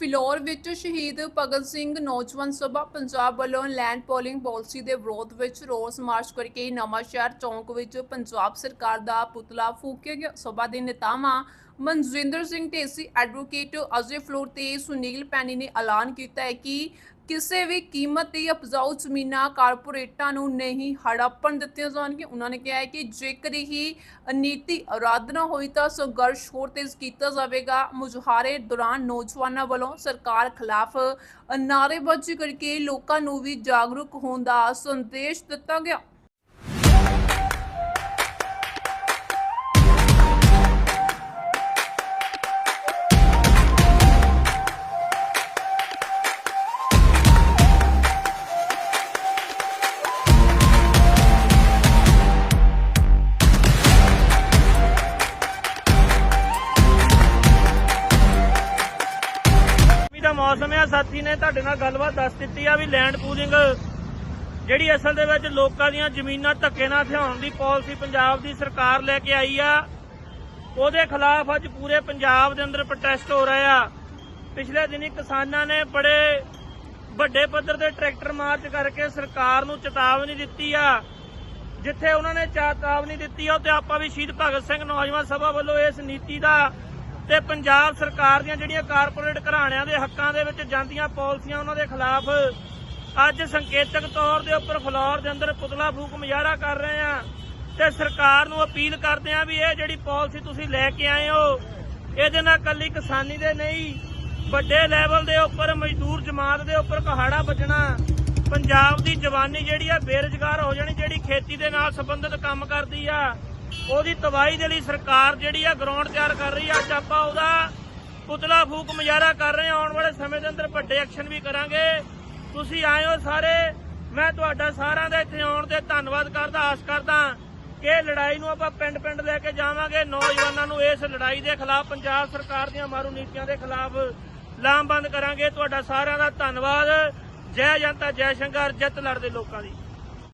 ਫਿਲੌਰ ਵਿੱਚ ਸ਼ਹੀਦ ਭਗਤ ਸਿੰਘ ਨੌਜਵਾਨ ਸਭਾ ਪੰਜਾਬ ਵੱਲੋਂ ਲੈਂਡ ਪੋਲਿੰਗ ਪਾਲਿਸੀ ਦੇ ਵਿਰੋਧ ਵਿੱਚ ਰੋਸ ਮਾਰਚ ਕਰਕੇ ਨਵਾਂਸ਼ਹਿਰ ਚੌਂਕ ਵਿੱਚ ਪੰਜਾਬ ਸਰਕਾਰ ਦਾ ਪੁਤਲਾ ਫੂਕਿਆ ਗਿਆ। ਸਭਾ ਦੇ ਨੇਤਾਵਾਂ ਮਨਜਿੰਦਰ ਸਿੰਘ ਢੇਸੀ ਐਡਵੋਕੇਟ ਅਜੇ ਫਲੋਰ ਤੇ ਸੁਨੀਲ ਪੈਣੀ ਨੇ ਐਲਾਨ ਕੀਤਾ ਹੈ ਕਿ ਕਿਸੇ ਵੀ ਕੀਮਤ ਤੇ ਉਪਜਾਊ ਜ਼ਮੀਨਾਂ ਕਾਰਪੋਰੇਟਾਂ ਨੂੰ ਨਹੀਂ ਹੜੱਪਣ ਦਿੱਤੀਆਂ ਜਾਣਗੀਆਂ। ਉਹਨਾਂ ਨੇ ਕਿਹਾ ਹੈ ਕਿ ਜੇਕਰ ਹੀ ਨੀਤੀ ਅਰਾਧਨਾ ਹੋਈ ਤਾਂ ਸੰਘਰਸ਼ ਹੋਰ ਤੇਜ਼ ਕੀਤਾ ਜਾਵੇਗਾ। ਮੁਜ਼ਾਹਰੇ ਦੌਰਾਨ ਨੌਜਵਾਨਾਂ ਵੱਲੋਂ ਸਰਕਾਰ ਖਿਲਾਫ ਨਾਅਰੇਬਾਜ਼ੀ ਕਰਕੇ ਲੋਕਾਂ ਨੂੰ ਵੀ ਜਾਗਰੂਕ ਹੋਣ ਦਾ ਸੰਦੇਸ਼ ਦਿੱਤਾ ਗਿਆ। ਮੌਸਮ ਆ, ਸਾਥੀ ਨੇ ਤੁਹਾਡੇ ਨਾਲ ਗੱਲਬਾਤ ਦੱਸ ਦਿੱਤੀ ਆ ਵੀ ਲੈਂਡ ਪੂਲਿੰਗ ਜਿਹੜੀ ਅਸਲ ਦੇ ਵਿੱਚ ਲੋਕਾਂ ਦੀਆਂ ਜ਼ਮੀਨਾਂ ਧੱਕੇ ਨਾਲ ਹਥਿਆਉਣ ਦੀ ਪਾਲਿਸੀ ਪੰਜਾਬ ਦੀ ਸਰਕਾਰ ਲੈ ਕੇ ਆਈ ਆ, ਉਹਦੇ ਖਿਲਾਫ ਅੱਜ ਪੂਰੇ ਪੰਜਾਬ ਦੇ ਅੰਦਰ ਪ੍ਰੋਟੈਸਟ ਹੋ ਰਿਹਾ ਆ। ਪਿਛਲੇ ਦਿਨੀ ਕਿਸਾਨਾਂ ਨੇ ਬੜੇ ਵੱਡੇ ਪੱਧਰ ਤੇ ਟਰੈਕਟਰ ਮਾਰਚ ਕਰਕੇ ਸਰਕਾਰ ਨੂੰ ਚੇਤਾਵਨੀ ਦਿੱਤੀ ਆ। ਜਿੱਥੇ ਉਹਨਾਂ ਨੇ ਚੇਤਾਵਨੀ ਦਿੱਤੀ ਆ ਤੇ ਆਪਾਂ ਵੀ ਸ਼ਹੀਦ ਭਗਤ ਸਿੰਘ ਨੌਜਵਾਨ ਸਭਾ ਵੱਲੋਂ ਇਸ ਨੀਤੀ ਦਾ ਤੇ ਪੰਜਾਬ ਸਰਕਾਰ ਦੀਆਂ ਜਿਹੜੀਆਂ ਕਾਰਪੋਰੇਟ ਘਰਾਣਿਆਂ ਦੇ ਹੱਕਾਂ ਦੇ ਵਿੱਚ ਜਾਂਦੀਆਂ ਪਾਲਿਸੀਆਂ ਉਹਨਾਂ ਦੇ ਖਿਲਾਫ ਅੱਜ ਸੰਕੇਤਕ ਤੌਰ ਦੇ ਉੱਪਰ ਫਲੋਰ ਦੇ ਅੰਦਰ ਪੁਤਲਾ ਫੂਕ ਮੁਜ਼ਾਹਰਾ ਕਰ ਰਹੇ ਆ ਤੇ ਸਰਕਾਰ ਨੂੰ ਅਪੀਲ ਕਰਦੇ ਆ ਵੀ ਇਹ ਜਿਹੜੀ ਪਾਲਿਸੀ ਤੁਸੀਂ ਲੈ ਕੇ ਆਏ ਹੋ, ਇਹਦੇ ਨਾਲ ਕੱਲੀ ਕਿਸਾਨੀ ਦੇ ਨਹੀਂ, ਵੱਡੇ ਲੈਵਲ ਦੇ ਉੱਪਰ, ਮਜ਼ਦੂਰ ਜਮਾਤ ਦੇ ਉੱਪਰ ਕਹਾੜਾ ਵੱਜਣਾ, ਪੰਜਾਬ ਦੀ ਜਵਾਨੀ ਜਿਹੜੀ ਆ ਬੇਰੁਜ਼ਗਾਰ ਹੋ ਜਾਣੀ ਜਿਹੜੀ ਖੇਤੀ ਦੇ ਨਾਲ ਸੰਬੰਧਿਤ ਕੰਮ ਕਰਦੀ ਆ। ਉਹਦੀ ਤਬਾਹੀ ਦੇ ਲਈ ਸਰਕਾਰ ਜਿਹੜੀ ਆ ਗਰਾਊਂਡ ਤਿਆਰ ਕਰ ਰਹੀ ਆ। ਅੱਜ ਆਪਾਂ ਉਹਦਾ ਪੁਤਲਾ ਫੂਕ ਮੁਜ਼ਾਹਰਾ ਕਰ ਰਹੇ ਹਾਂ ਆਉਣ ਵਾਲੇ ਸਮੇਂ ਦੇ ਅੰਦਰ ਵੱਡੇ ਐਕਸ਼ਨ ਵੀ ਕਰਾਂਗੇ। ਤੁਸੀਂ ਆਏ ਹੋ ਸਾਰੇ। ਮੈਂ ਤੁਹਾਡਾ ਸਾਰਿਆਂ ਦਾ ਇੱਥੇ ਆਉਣ ਤੇ ਧੰਨਵਾਦ ਕਰਦਾ, ਆਸ ਕਰਦਾ। ਕਿ ਲੜਾਈ ਨੂੰ ਆਪਾਂ ਪਿੰਡ-ਪਿੰਡ ਲੈ ਕੇ ਜਾਵਾਂਗੇ। ਨੌਜਵਾਨਾਂ ਨੂੰ ਇਸ ਲੜਾਈ ਦੇ ਖਿਲਾਫ, ਪੰਜਾਬ ਸਰਕਾਰ ਦੀਆਂ ਮਾਰੂ ਨੀਤੀਆਂ ਦੇ ਖਿਲਾਫ ਲਾਮਬੰਦ ਕਰਾਂਗੇ। ਤੁਹਾਡਾ ਸਾਰਿਆਂ ਦਾ ਧੰਨਵਾਦ। ਜੈ ਜਨਤਾ, ਜੈ ਸ਼ੰਕਰ, ਜਿੱਤ ਲੜਦੇ ਲੋਕਾਂ ਦੀ।